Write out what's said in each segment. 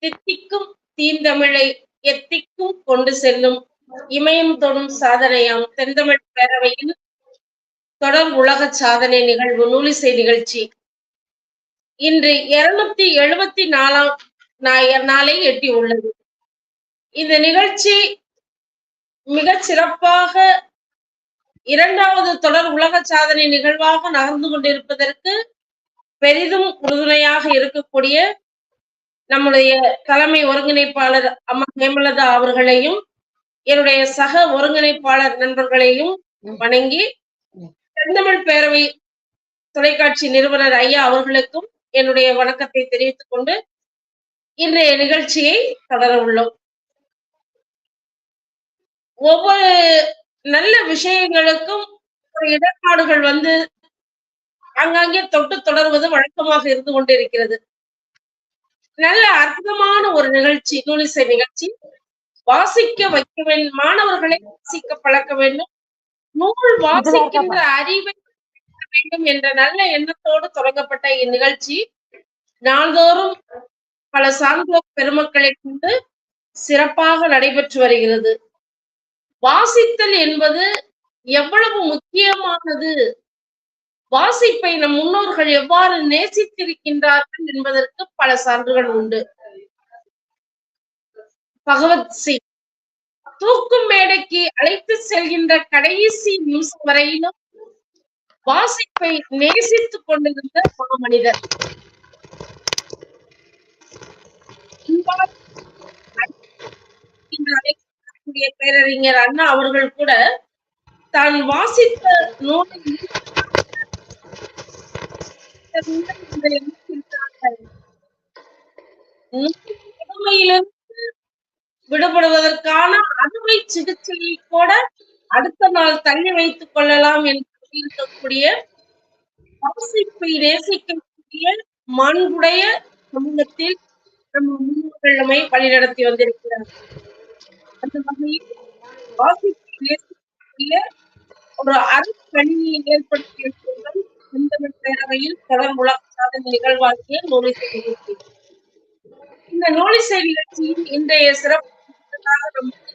தித்திக்கும் தீந்தமிழை எத்திக்கும் கொண்டு செல்லும் இமயம் தொடும் சாதனையாம் தென்தமிழ் பேரவையில் தொடர் உலக சாதனை நிகழ்வு நூலிசை நிகழ்ச்சி. இன்று இருநூத்தி எழுபத்தி நாலாம் நா- நாளை எட்டியுள்ளது. இந்த நிகழ்ச்சி மிகச் சிறப்பாக இரண்டாவது தொடர் உலக சாதனை நிகழ்வாக நகர்ந்து கொண்டிருப்பதற்கு பெரிதும் உறுதுணையாக இருக்கக்கூடிய நம்முடைய தலைமை ஒருங்கிணைப்பாளர் அம்மா ஹேமலதா அவர்களையும் என்னுடைய சக ஒருங்கிணைப்பாளர் நண்பர்களையும் வணங்கி செந்தமிழ் பேரவை தொலைக்காட்சி நிறுவனர் ஐயா அவர்களுக்கும் என்னுடைய வணக்கத்தை தெரிவித்துக் கொண்டு இன்றைய நிகழ்ச்சியை தொடர உள்ளோம். ஒவ்வொரு நல்ல விஷயங்களுக்கும் ஒரு இடர்பாடுகள் வந்து ஆங்காங்கே தொட்டு தொடர்வது வழக்கமாக இருந்து கொண்டிருக்கிறது. நல்ல அற்புதமான ஒரு நிகழ்ச்சி நூலிசை நிகழ்ச்சி. வாசிக்க வைக்க வேண்டும் மாணவர்களை வாசிக்க பழக்க வேண்டும். நூல் வாசிக்கின்ற அறிவை வேண்டும் என்ற நல்ல எண்ணத்தோடு தொடங்கப்பட்ட இந்நிகழ்ச்சி. நாள்தோறும் பல சான்றோர் பெருமக்களை கொண்டு சிறப்பாக நடைபெற்று வருகிறது. வாசித்தல் என்பது எவ்வளவு முக்கியமானது வாசிப்பை நம் முன்னோர்கள் எவ்வாறு நேசித்திருக்கின்றார்கள் என்பதற்கு பல சான்றுகள் உண்டு. பகவத் சிங் தூக்கும் மேடைக்கு அழைத்து செல்கின்ற கடைசி நிமிஷம் வரையிலும் வாசிப்பை நேசித்துக் கொண்டிருந்த ஒரு மனிதர். என்று பேரறிஞர் அண்ணா அவர்கள் கூட தான் வாசித்த நூலில் கொடுமையிலிருந்து விடுபடுவதற்கான அறுவை சிகிச்சையை கூட அடுத்த நாள் தள்ளி வைத்துக் கொள்ளலாம் என்று இருக்கக்கூடிய வாசிப்பை நேசிக்கக்கூடிய மாண்புடைய சமூகத்தில் நம்ம முன்னோர்கள் நம்மை வழிநடத்தி வந்திருக்கிறார் அந்த வகையில் வாசிப்பை நேசிக்கக்கூடிய ஒரு அருட்கணியை ஏற்படுத்திய செந்தமிழ் பேரவையில் தொடர் உலக சாதனை நிகழ்வாக்கிய நூலிசை நிகழ்ச்சி இந்த நூலிசை நிகழ்ச்சியின் இன்றைய சிறப்பு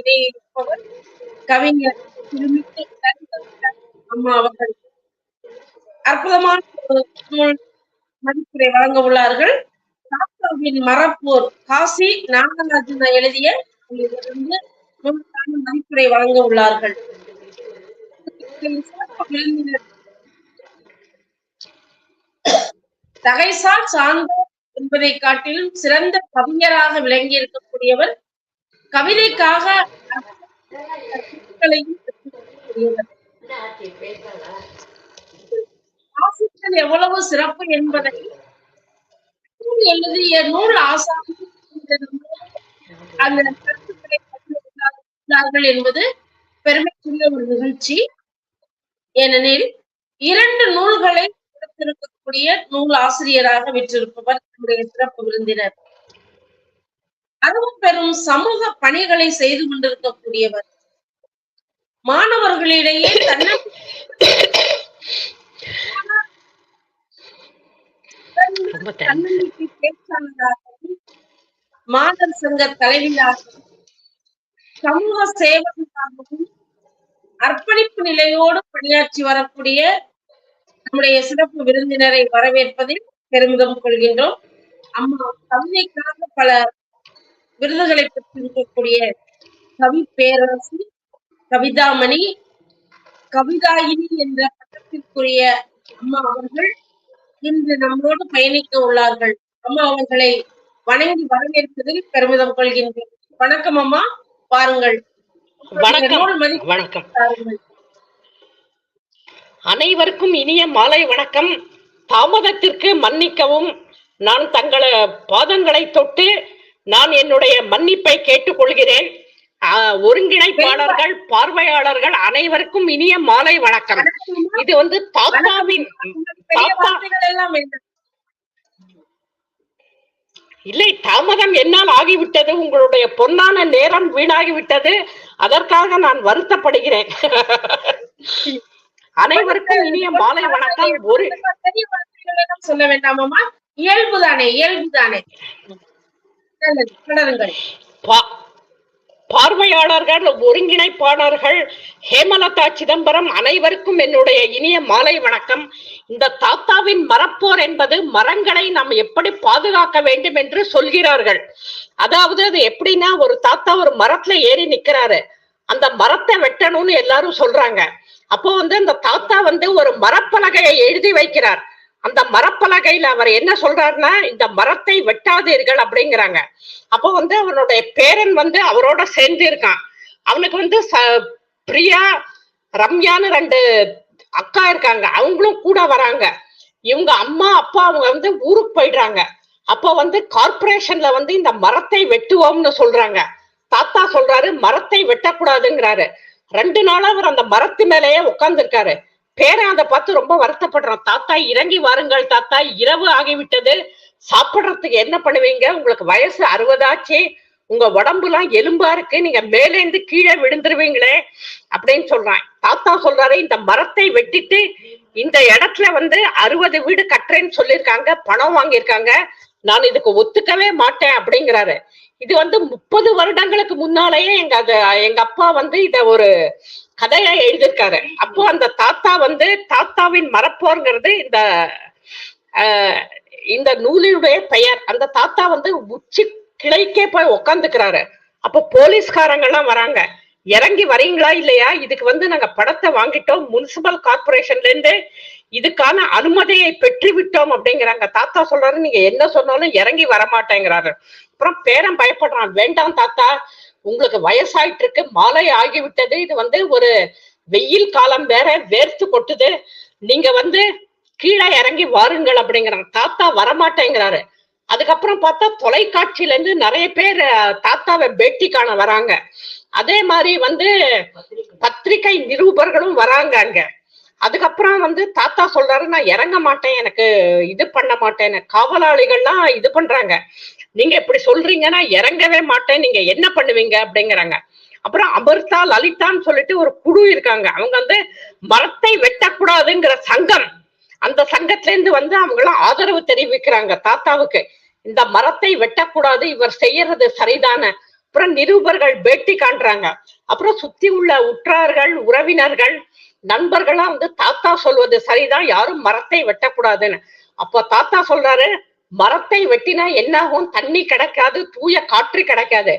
இடையே இருப்பவர் கவிஞர் திருமிகு அம்மா அவர்கள். அற்புதமான நூல் மதிப்புரை வழங்க உள்ளார்கள். தாத்தாவின் மரப்போர் காசி நாகராஜன் எழுதிய மதிப்புரை வழங்க உள்ளார்கள். சிறப்பு விருந்தினர் தகைசால் சார்ந்தோர் என்பதை காட்டிலும் சிறந்த கவிஞராக விளங்கி இருக்கக்கூடியவர் கவிதைக்காக வாசித்தல் எவ்வளவு சிறப்பு என்பதை எழுதிய நூல் ஆசாமி அந்த கருத்துக்களை பதிவிட்டுள்ளார்கள் என்பது பெருமைக்குரிய ஒரு நிகழ்ச்சி. ஏனெனில் இரண்டு நூல்களை கொடுத்திருக்க கொடுத்திருக்கக்கூடிய நூல் ஆசிரியராக விற்றிருப்பவர் நம்முடைய சிறப்பு விருந்தினர் அதுவும் பெரும் சமூக பணிகளை செய்து கொண்டிருக்கக்கூடியவர் மாணவர்களிடையே. தன்னம்பிக்கை பேச்சாளராகவும் மாதர் சங்க தலைவியாகவும் சமூக சேவகராகவும் அர்ப்பணிப்பு நிலையோடு பணியாற்றி வரக்கூடிய நம்முடைய சிறப்பு விருந்தினரை வரவேற்பதில் பெருமிதம் கொள்கின்றோம். அம்மா கவிதைக்காக பல விருதுகளை பெற்றிருக்கக்கூடிய கவி பேரரசு கவிதாமணி கவிதாயினி என்ற பட்டத்திற்குரிய அம்மா அவர்கள் இன்று நம்மோடு பயணிக்க உள்ளார்கள். அம்மா அவர்களை வணங்கி வரவேற்பதில் பெருமிதம் கொள்கின்றோம். வணக்கம் அம்மா. பாருங்கள் வணக்கம். வணக்கம். அனைவருக்கும் இனிய மாலை வணக்கம். தாமதத்திற்கு மன்னிக்கவும். நான் தங்கள பாதங்களை தொட்டு நான் என்னுடைய மன்னிப்பை கேட்டுக்கொள்கிறேன். ஒருங்கிணைப்பாளர்கள் பார்வையாளர்கள் அனைவருக்கும் இனிய மாலை வணக்கம். இது வந்து தாத்தாவின் இல்லை தாமதம் என்னால் ஆகிவிட்டது. உங்களுடைய பொன்னான நேரம் வீணாகிவிட்டது. அதற்காக நான் வருத்தப்படுகிறேன். அனைவருக்கும் இனிய மாலை வணக்கம். ஒரு சொல்ல வேண்டாமாமா இயல்புதானே இயல்புதானே. நல்லது தொடருங்கள். பா- பார்வையாளர்கள் ஒருங்கிணைப்பாளர்கள் ஹேமலதா சிதம்பரம் அனைவருக்கும் என்னுடைய இனிய மாலை வணக்கம். இந்த தாத்தாவின் மரப்போர் என்பது மரங்களை நாம் எப்படி பாதுகாக்க வேண்டும் என்று சொல்கிறார்கள். அதாவது அது எப்படின்னா ஒரு தாத்தா ஒரு மரத்துல ஏறி நிக்கிறாரு. அந்த மரத்தை வெட்டணும்னு எல்லாரும் சொல்றாங்க. அப்போ வந்து அந்த தாத்தா வந்து ஒரு மரப்பலகையை எழுதி வைக்கிறார். அந்த மரப்பலகையில அவர் என்ன சொல்றாருன்னா இந்த மரத்தை வெட்டாதீர்கள் அப்படிங்கிறாங்க. அப்போ வந்து அவனுடைய பேரன் வந்து அவரோட சேர்ந்து இருக்கான். அவனுக்கு வந்து ச பிரியா ரம்யான்னு ரெண்டு அக்கா இருக்காங்க. அவங்களும் கூட வராங்க. இவங்க அம்மா அப்பா அவங்க வந்து ஊருக்கு போயிடுறாங்க. அப்போ வந்து கார்ப்பரேஷன்ல வந்து இந்த மரத்தை வெட்டுவோம்னு சொல்றாங்க. தாத்தா சொல்றாரு மரத்தை வெட்டக்கூடாதுங்கிறாரு. ரெண்டு நாளா அவர் அந்த மரத்து மேலேயே உட்கார்ந்துருக்காரு. பேரன் அதை பார்த்து ரொம்ப வருத்தப்படுறான். தாத்தா இறங்கி வாருங்கள் தாத்தா இரவு ஆகிவிட்டது. சாப்பிடுறதுக்கு என்ன பண்ணுவீங்க? உங்களுக்கு வயசு அறுபதாச்சு உங்க உடம்புலாம் எலும்பா இருக்கு. நீங்க மேலேந்து கீழே விழுந்துருவீங்களே அப்படின்னு சொல்றான். தாத்தா சொல்றாரு இந்த மரத்தை வெட்டிட்டு இந்த இடத்துல வந்து அறுபது வீடு கட்டுறேன்னு சொல்லியிருக்காங்க. பணம் வாங்கியிருக்காங்க. நான் இதுக்கு ஒத்துக்கவே மாட்டேன் அப்படிங்கிறாரு. இது வந்து முப்பது வருடங்களுக்கு முன்னாலேயே எங்க அது எங்க அப்பா வந்து இத ஒரு கதையா எழுதியிருக்காரு. அப்போ அந்த தாத்தா வந்து தாத்தாவின் மரப்போர்ங்கிறது இந்த ஆஹ், இந்த நூலினுடைய பெயர். அந்த தாத்தா வந்து உச்சி கிளைக்கே போய் உக்காந்துக்கிறாரு. அப்போ போலீஸ்காரங்க எல்லாம் வராங்க. இறங்கி வரீங்களா இல்லையா? இதுக்கு வந்து நாங்க படத்தை வாங்கிட்டோம். முனிசிபல் கார்பரேஷன்ல இருந்து இதுக்கான அனுமதியை பெற்று விட்டோம் அப்படிங்கிறாங்க. தாத்தா சொல்றாரு நீங்க என்ன சொன்னாலும் இறங்கி வரமாட்டேங்கிறாரு. அப்புறம் பேரன் பயப்படுறான் வேண்டாம் தாத்தா உங்களுக்கு வயசாயிட்டு இருக்கு மாலை ஆகிவிட்டது. இது வந்து ஒரு வெயில் காலம் வேற வேர்த்து கொட்டுது. நீங்க வந்து கீழே இறங்கி வாருங்கள் அப்படிங்கிறாங்க தாத்தா வரமாட்டேங்கிறாரு. அதுக்கப்புறம் பார்த்தா தொலைக்காட்சியில இருந்து நிறைய பேர் தாத்தாவை பேட்டி காண வராங்க. அதே மாதிரி வந்து பத்திரிகை நிரூபர்களும் வராங்க அங்க. அதுக்கப்புறம் வந்து தாத்தா சொல்றாரு நான் இறங்க மாட்டேன் எனக்கு இது பண்ண மாட்டேன். காவலாளிகள்லாம் இது பண்றாங்க. நீங்க இப்படி சொல்றீங்கன்னா இறங்கவே மாட்டேன். நீங்க என்ன பண்ணுவீங்க? அப்படிங்கிறாங்க. அப்புறம் அமிர்தா லலிதான்னு சொல்லிட்டு ஒரு குழு இருக்காங்க. அவங்க வந்து மரத்தை வெட்டக்கூடாதுங்கிற சங்கம். அந்த சங்கத்துல இருந்து வந்து அவங்களாம் ஆதரவு தெரிவிக்கிறாங்க தாத்தாவுக்கு. இந்த மரத்தை வெட்டக்கூடாது இவர் செய்யறது சரிதானே? அப்புறம் நிருபர்கள் பேட்டி காண்றாங்க. அப்புறம் சுத்தி உள்ள உற்றார்கள் உறவினர்கள் நண்பர்களா வந்து தாத்தா சொல்வது சரிதான் யாரும் மரத்தை வெட்டக்கூடாதுன்னு. அப்ப தாத்தா சொல்றாரு மரத்தை வெட்டினா என்னாகும்? தண்ணி கிடைக்காது தூய காற்று கிடைக்காது.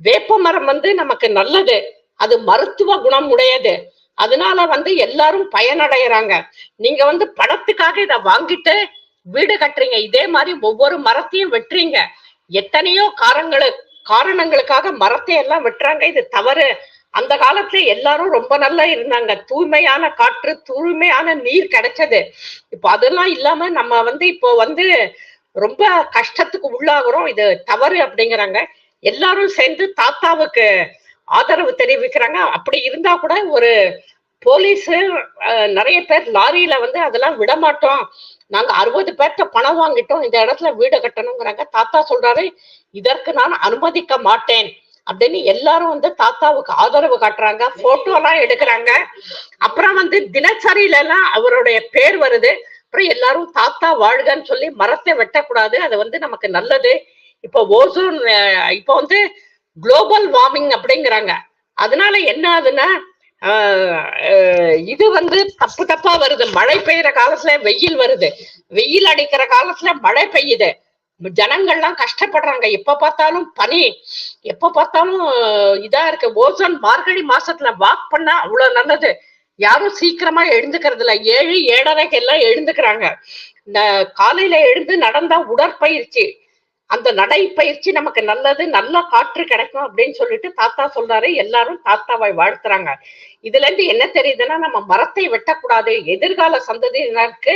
வேப்ப மரம் வந்து நமக்கு நல்லது. அது மருத்துவ குணம் உடையது அதனால வந்து எல்லாரும் பயனடைகிறாங்க நீங்க வந்து பணத்துக்காக இத வாங்கிட்டு வீடு கட்டுறீங்க. இதே மாதிரி ஒவ்வொரு மரத்தையும் வெட்டுறீங்க. எத்தனையோ காரங்களு காரணங்களுக்காக மரத்தை எல்லாம் வெட்டுறாங்க. இது தவறு. அந்த காலத்துல எல்லாரும் ரொம்ப நல்லா இருந்தாங்க. தூய்மையான காற்று தூய்மையான நீர் கிடைச்சது. இப்போ அதெல்லாம் இல்லாம நம்ம வந்து இப்போ வந்து ரொம்ப கஷ்டத்துக்கு உள்ளாகிறோம். இது தவறு அப்படிங்கிறாங்க. எல்லாரும் சேர்ந்து தாத்தாவுக்கு ஆதரவு தெரிவிக்கிறாங்க. அப்படி இருந்தா கூட ஒரு போலீஸ் நிறைய பேர் லாரியில வந்து அதெல்லாம் விட மாட்டோம் நாங்க அறுபது பேர்த்த பணம் வாங்கிட்டோம் இந்த இடத்துல வீடு கட்டணுங்கிறாங்க. தாத்தா சொல்றாரு இதற்கு நான் அனுமதிக்க மாட்டேன். அப்படின்னு எல்லாரும் வந்து தாத்தாவுக்கு ஆதரவு காட்டுறாங்க போட்டோ எல்லாம் எடுக்கிறாங்க. அப்புறம் வந்து தினசரியில எல்லாம் அவருடைய பேர் வருது. அப்புறம் எல்லாரும் தாத்தா வாழ்கன்னு சொல்லி மரத்தை வெட்டக்கூடாது அது வந்து நமக்கு நல்லது. இப்போ ஓசோன் இப்போ வந்து குளோபல் வார்மிங் அப்படிங்கிறாங்க. அதனால என்ன ஆகுதுன்னா இது வந்து தப்பு தப்பா வருது. மழை பெய்யுற காலத்துல வெயில் வருது. வெயில் அடிக்கிற காலத்துல மழை பெய்யுது. ஜனங்கள்லாம் கஷ்டப்படுறாங்க. எப்ப பார்த்தாலும் பனி எப்ப பார்த்தாலும் இதா இருக்கு. ஓசோன் மார்கழி மாசத்துல வாக் பண்ணா அவ்வளவு நல்லது. யாரும் சீக்கிரமா எழுந்துக்கிறது இல்ல. ஏழு ஏழரைக்கு எல்லாம் எழுந்துக்கிறாங்க. இந்த காலையில எழுந்து நடந்தா உடற்பயிற்சி. அந்த நடைப்பயிற்சி நமக்கு நல்லது நல்ல காற்று கிடைக்கும் அப்படின்னு சொல்லிட்டு தாத்தா சொல்றாரு. எல்லாரும் தாத்தாவை வாழ்த்துறாங்க. இதுல இருந்து என்ன தெரியுதுன்னா நம்ம மரத்தை வெட்டக்கூடாது. எதிர்கால சந்ததியினருக்கு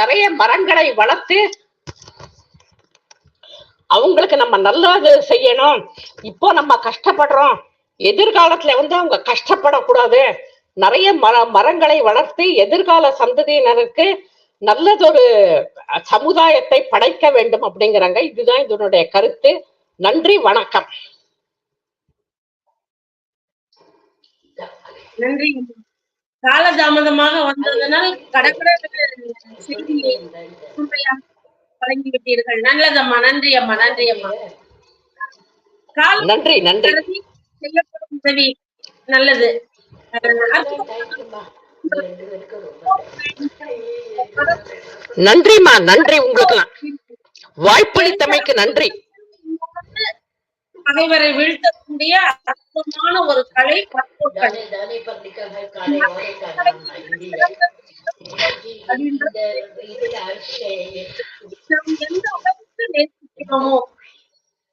நிறைய மரங்களை வளர்த்து அவங்களுக்கு நம்ம நல்லது செய்யணும். இப்போ நம்ம கஷ்டப்படுறோம். எதிர்காலத்துல வந்து அவங்க கஷ்டப்படக்கூடாது. நிறைய மர மரங்களை வளர்த்து எதிர்கால சந்ததியினருக்கு நல்லதொரு சமுதாயத்தை படைக்க வேண்டும் அப்படிங்கிறாங்க. இதுதான் இதனுடைய கருத்து. நன்றி வணக்கம். நன்றி. காலதாமதமாக வந்ததனால் கடற்கரை வழங்கி விட்டீர்கள் நல்லதம்மா நன்றி அம்மா நன்றி அம்மா. நன்றி நன்றி. செய்யப்படும் உதவி நல்லது. நன்றிமா நன்றி உங்களுக்கெல்லாம். வாய்ப்பளித்தமைக்கு நன்றி. அனைவரை வீழ்த்தக்கூடிய அற்புதமான ஒரு கலை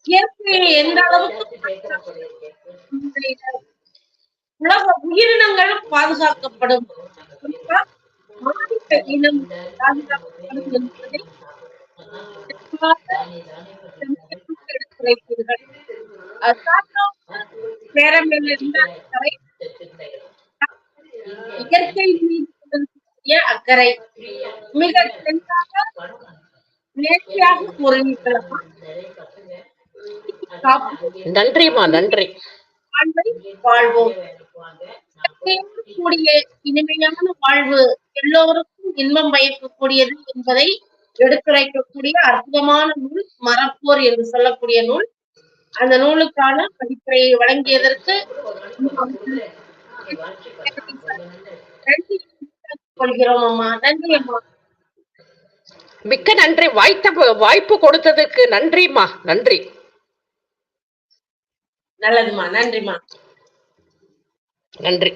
இயற்கையை எந்த அளவுக்கு உலக உயிரினங்கள் பாதுகாக்கப்படும். குறிப்பா இனம் பாதுகாக்கப்படும் என்பதை அக்கறை இயற்கை மீது அக்கறை மிக தெளிவாக நேர்த்தியாக கூறினீர்களம்மா நன்றிம்மா நன்றி. வாழ்வை வாழ்வோம். கூடிய இனிமையான வாழ்வு எல்லோருக்கும் இன்பம் பயக்கக்கூடியது என்பதை எடுத்துரைக்கக்கூடிய அற்புதமான நூல் மரப்போர் என்று சொல்லக்கூடிய நூல். அந்த நூலுக்கான பதிப்புரையை வழங்கியதற்கு நன்றி கொள்கிறோம் அம்மா. நன்றி அம்மா. மிக்க நன்றி. வாய்ப்பு வாய்ப்பு கொடுத்ததுக்கு நன்றிம்மா. நன்றி. நல்லதுமா. நன்றிமா நன்றி.